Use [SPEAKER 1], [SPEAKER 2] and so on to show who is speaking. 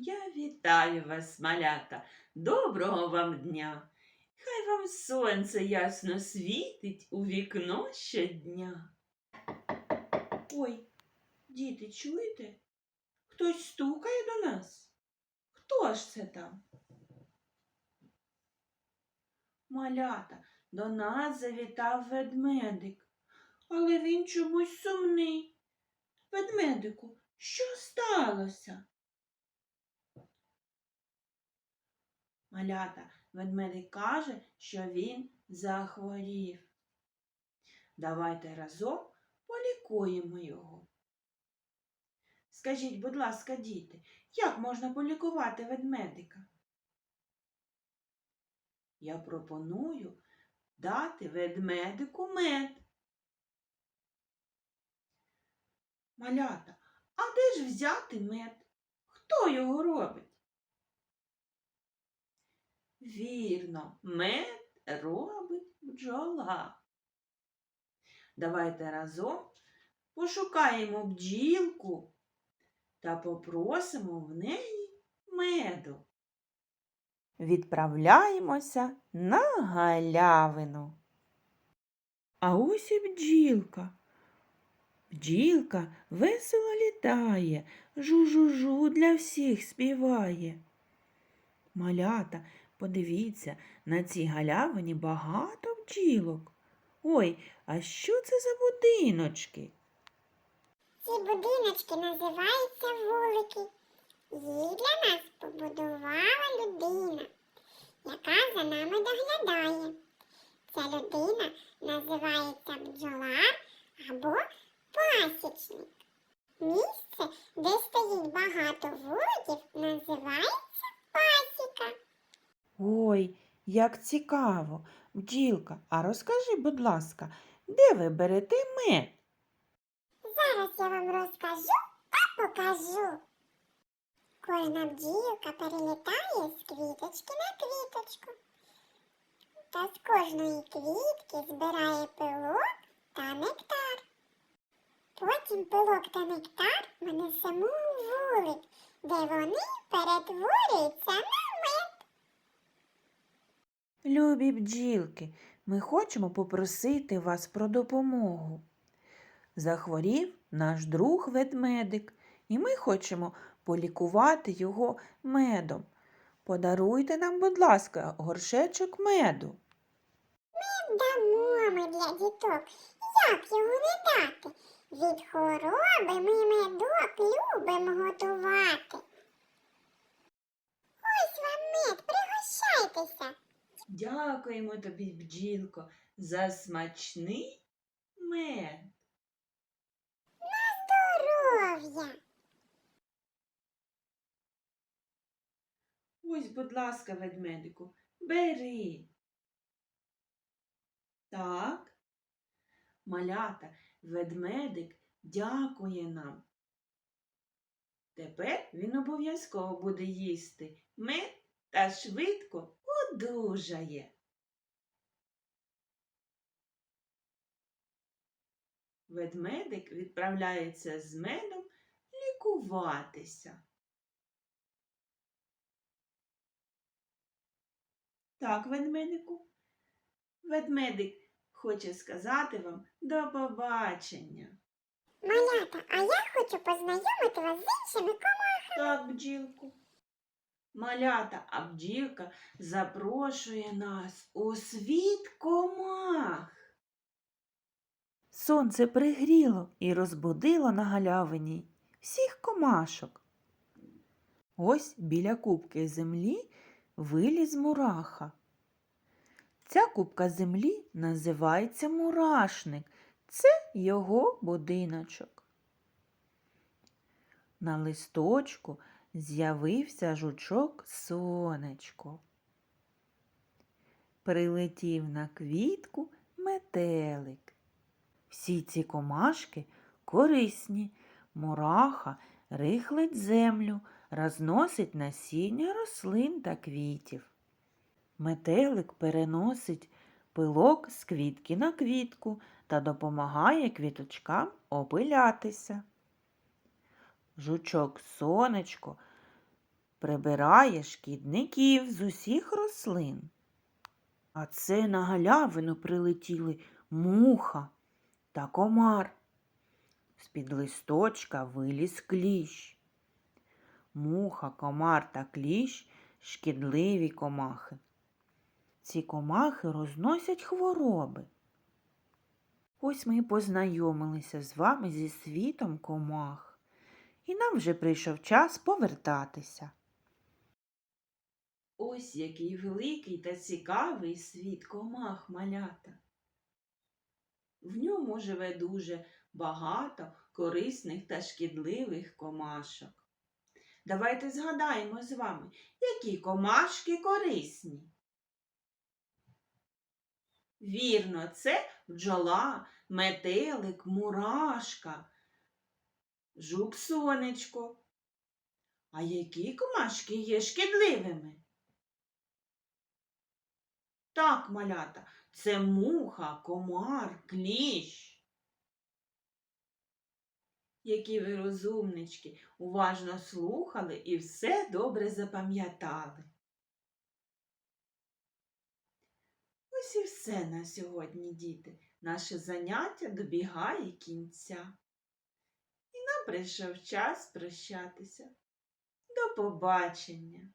[SPEAKER 1] Я вітаю вас, малята, доброго вам дня. Хай вам сонце ясно світить у вікно щодня. Ой, діти, чуєте? Хтось стукає до нас? Хто ж це там? Малята, до нас завітав ведмедик, але він чомусь сумний. Ведмедику, що сталося? Малята, ведмедик каже, що він захворів. Давайте разом полікуємо його. Скажіть, будь ласка, діти, як можна полікувати ведмедика? Я пропоную дати ведмедику мед. Малята, а де ж взяти мед? Хто його робить? Вірно, мед робить бджола. Давайте разом пошукаємо бджілку та попросимо в неї меду. Відправляємося на галявину. А ось і бджілка. Бджілка весело літає, жу-жу-жу для всіх співає. Малята, подивіться, на цій галявині багато бджілок. Ой, а що це за будиночки?
[SPEAKER 2] Ці будиночки називаються вулики. Їх для нас побудувала людина, яка за нами доглядає. Ця людина називається бджолар або пасічник. Місце, де стоїть багато вуликів, називається.
[SPEAKER 1] Ой, як цікаво. Бджілка, а розкажи, будь ласка, де ви берете мед?
[SPEAKER 2] Зараз я вам розкажу та покажу. Кожна бджілка перелітає з квіточки на квіточку. Та з кожної квітки збирає пилок та нектар. Потім пилок та нектар ми несемо у вулик, де вони перетворюються на.
[SPEAKER 1] Любі бджілки, ми хочемо попросити вас про допомогу. Захворів наш друг ведмедик, і ми хочемо полікувати його медом. Подаруйте нам, будь ласка, горшечок меду.
[SPEAKER 2] Дамо ми для діток. Як його не дати? Від хвороби ми медок любимо готувати. Ось вам мед, пригощайтеся.
[SPEAKER 1] Дякуємо тобі, бджілко, за смачний мед.
[SPEAKER 2] Здоров'я.
[SPEAKER 1] Ось, будь ласка, ведмедику, бери. Так. Малята, ведмедик дякує нам. Тепер він обов'язково буде їсти мед та швидко одужає. Ведмедик відправляється з медом лікуватися. Так, ведмедику. Ведмедик хоче сказати вам до побачення.
[SPEAKER 2] Малята, а я хочу познайомити вас з іншими комахами.
[SPEAKER 1] Так, бджілку. Малята, а запрошує нас у світ комах. Сонце пригріло і розбудило на галявині всіх комашок. Ось біля кубки землі виліз мураха. Ця кубка землі називається мурашник. Це його будиночок. На листочку з'явився жучок сонечко. Прилетів на квітку метелик. Всі ці комашки корисні, мураха рихлить землю, розносить насіння рослин та квітів. Метелик переносить пилок з квітки на квітку та допомагає квіточкам опилятися. Жучок сонечко
[SPEAKER 3] прибирає шкідників з усіх рослин. А це на галявину прилетіли муха та комар. З-під листочка виліз кліщ. Муха, комар та кліщ шкідливі комахи. Ці комахи розносять хвороби. Ось ми познайомилися з вами зі світом комах, і нам вже прийшов час повертатися.
[SPEAKER 1] Ось який великий та цікавий світ комах малята. В ньому живе дуже багато корисних та шкідливих комашок. Давайте згадаємо з вами, які комашки корисні. Вірно, це бджола, метелик, мурашка, жук сонечко. А які комашки є шкідливими? Так, малята, це муха, комар, кліщ. Які ви розумнички, уважно слухали і все добре запам'ятали. Ось і все на сьогодні, діти. Наше заняття добігає кінця. І нам прийшов час прощатися. До побачення!